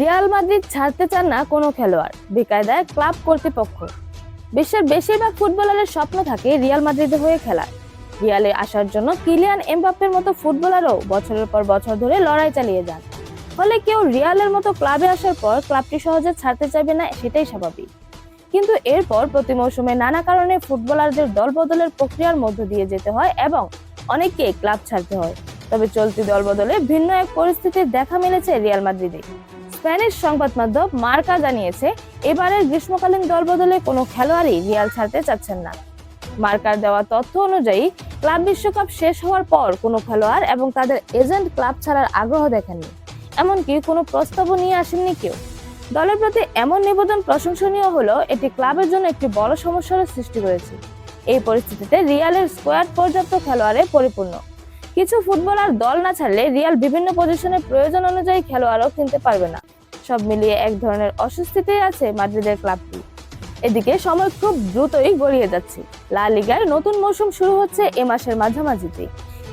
Real Madrid ছাড়তে চান না কোনো খেলোয়াড়, বেকায়দায় ক্লাব কর্তৃপক্ষ। বিশ্বের বেশিরভাগ ফুটবলারের স্বপ্ন থাকে রিয়াল মাদ্রিদে হয়ে খেলার। রিয়ালে আসার জন্য কিলিয়ান এমবাপ্পের মতো ফুটবলারও বছরের পর বছর ধরে লড়াই চালিয়ে যান। ফলে কেউ রিয়ালের মতো ক্লাবে আসার পর ক্লাবটি সহজে ছাড়তে চাইবে না, সেটাই স্বাভাবিক। কিন্তু এরপর প্রতি মৌসুমে নানা কারণে ফুটবলারদের দল বদলের প্রক্রিয়ার মধ্য দিয়ে যেতে হয় এবং অনেককে ক্লাব ছাড়তে হয়। তবে চলতি দল বদলে ভিন্ন এক পরিস্থিতির দেখা মিলেছে রিয়াল মাদ্রিদে। স্প্যানিশ সংবাদ মাধ্যম মার্কা জানিয়েছে, এবারের গ্রীষ্মকালীন দল বদলে কোনো খেলোয়াড়ই রিয়াল ছাড়তে চাচ্ছেন না। মার্কার দেওয়া তথ্য অনুযায়ী, ক্লাব বিশ্বকাপ শেষ হওয়ার পর কোনো খেলোয়াড় এবং তাদের এজেন্ট ক্লাব ছাড়ার আগ্রহ দেখেননি। এমনকি কোনো প্রস্তাবও নিয়ে আসেননি কেউ। দলের প্রতি এমন নিবেদন প্রশংসনীয় হলো, এটি ক্লাবের জন্য একটি বড় সমস্যার সৃষ্টি করেছে। এই পরিস্থিতিতে রিয়ালের স্কোয়াড পর্যাপ্ত খেলোয়াড়ে পরিপূর্ণ। কিছু ফুটবলার দল না ছাড়লে রিয়াল বিভিন্ন পজিশনে প্রয়োজন অনুযায়ী খেলোয়াড়ও কিনতে পারবে না। সব মিলিয়ে এক ধরনের অস্বস্তিতেই আছে মাদ্রিদের ক্লাবটি। এদিকে সময় খুব দ্রুতই গড়িয়ে যাচ্ছে। লা লিগায় নতুন মৌসুম শুরু হচ্ছে এ মাসের মাঝামাঝিতে।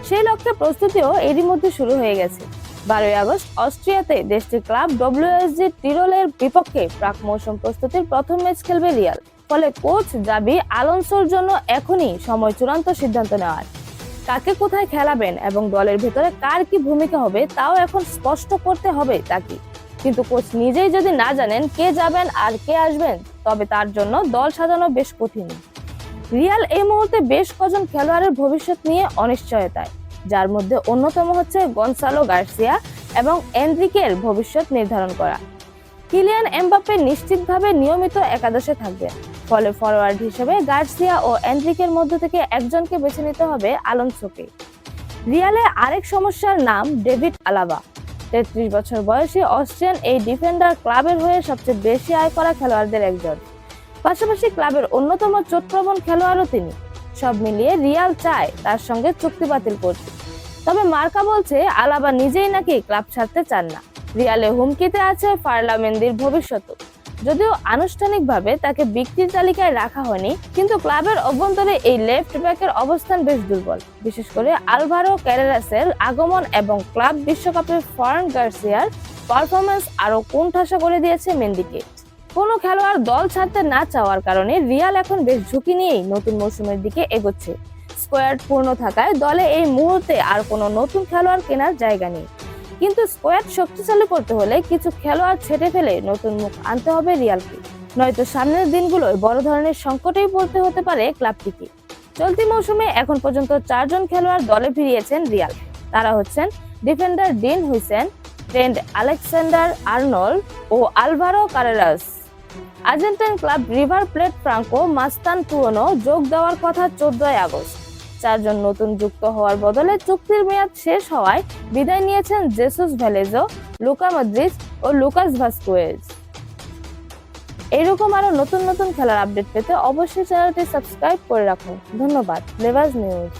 সেই লক্ষ্যে প্রস্তুতিও এরই মধ্যে শুরু হয়ে গেছে। বারোই আগস্ট অস্ট্রিয়াতে দেশটির ক্লাব ডব্লিউএসজি টিরোলের বিপক্ষে প্রাক মৌসুম প্রস্তুতির প্রথম ম্যাচ খেলবে রিয়াল। ফলে কোচ জাবি আলোনসোর জন্য এখনই সময় চূড়ান্ত সিদ্ধান্ত নেওয়ার। কাকে কোথায় খেলাবেন এবং দলের ভেতরে কার কি ভূমিকা হবে, তাও এখন স্পষ্ট করতে হবে তাকে। কিন্তু কোচ নিজেই যদি না জানেন কে যাবেন আর কে আসবেন, তবে তার জন্য দল সাজানো বেশ কঠিন। রিয়াল এই মুহূর্তে বেশ কজন খেলোয়াড়ের ভবিষ্যৎ নিয়ে অনিশ্চয়তায়, যার মধ্যে অন্যতম হচ্ছে গনসালো গার্সিয়া এবং এনরিকের ভবিষ্যৎ নির্ধারণ করা। কিলিয়ান এমবাপ্পে নিশ্চিতভাবে নিয়মিত একাদশে থাকবেন ফলে ফরওয়ার্ড হিসেবে গার্সিয়া ও এনরিকের মধ্য থেকে একজনকে বেছে নিতে হবে আলোনসোকে রিয়ালে আরেক সমস্যার নাম ডেভিড আলাবা। তেত্রিশ বছর বয়সী অস্ট্রিয়ান এই ডিফেন্ডার ক্লাবের হয়ে সবচেয়ে বেশি আয় করা খেলোয়াড়দের একজন। পাশাপাশি ক্লাবের অন্যতম চোটপ্রবণ খেলোয়াড়ও তিনি। সব মিলিয়ে রিয়াল চায় তার সঙ্গে চুক্তি বাতিল করতে। তবে মার্কা বলছে, আলাবা নিজেই নাকি ক্লাব ছাড়তে চান না। রিয়ালে হুমকিতে আছে ফার্লামেন্দির ভবিষ্যৎ যদিও আনুষ্ঠানিকভাবে তাকে বিক্রির তালিকায় রাখা হয়নি, কিন্তু ক্লাবের অভ্যন্তরে এই লেফট ব্যাকের অবস্থান বেশ দুর্বল। বিশেষ করে আলভারো ক্যারেরাসের আগমন এবং ক্লাব বিশ্বকাপের ফরেন গার্সিয়ার পারফরমেন্স আরও কোণঠাসা করে দিয়েছে মেন্দিকে কোনো খেলোয়াড় দল ছাড়তে না চাওয়ার কারণে রিয়াল এখন বেশ ঝুঁকি নিয়েই নতুন মৌসুমের দিকে এগোচ্ছে। স্কোয়াড পূর্ণ থাকায় দলে এই মুহূর্তে আর কোনো নতুন খেলোয়াড় কেনার জায়গা নেই। কিন্তু স্কোয়াড শক্তিশালী করতে হলে কিছু খেলোয়াড় ছেটে ফেলে নতুন মুখ আনতে হবে রিয়ালকে। নয়তো সামনের দিনগুলোয় বড় ধরনের সংকটেই পড়তে হতে পারে ক্লাবটিকে। চলতি মৌসুমে এখন পর্যন্ত চারজন খেলোয়াড় দলে ফিরিয়েছেন রিয়াল। তারা হচ্ছেন defender Dean Huijsen Trent Alexander Arnold ও Alvaro Carreras. Argentine club River Plate Franco Mastan পুরনো যোগ দেওয়ার কথা চোদ্দই আগস্ট। চারজন নতুন যুক্ত হওয়ার বদলে চুক্তির মেয়াদ শেষ হওয়ায় বিদায় নিয়েছেন জেসুস ভ্যালেজো, লুকা মাদ্রিস ও লুকাস ভাস্কুয়েজ। এরকম আরও নতুন নতুন খেলার আপডেট পেতে অবশ্যই চ্যানেলটি সাবস্ক্রাইব করে রাখুন। ধন্যবাদ। লেভাজ নিউজ।